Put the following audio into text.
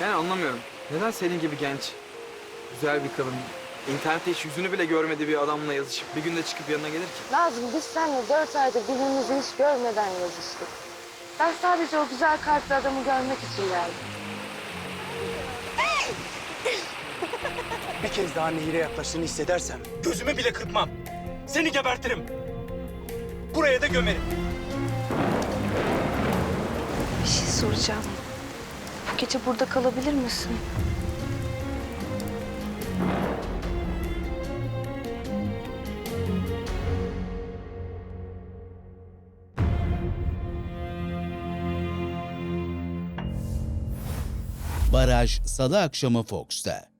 Yani anlamıyorum. Neden senin gibi genç, güzel bir kadın, internette hiç yüzünü bile görmediği bir adamla yazışıp bir günde çıkıp yanına gelir ki? Nazım biz seninle dört aydır birbirimizi hiç görmeden yazıştık. Ben sadece o güzel kalpli adamı görmek için geldim. Bir kez daha Nehir'e yaklaştığını hissedersem gözümü bile kırpmam. Seni gebertirim. Buraya da gömerim. Bir şey soracağım. Gece burada kalabilir misin? Baraj Salı akşamı Fox'ta.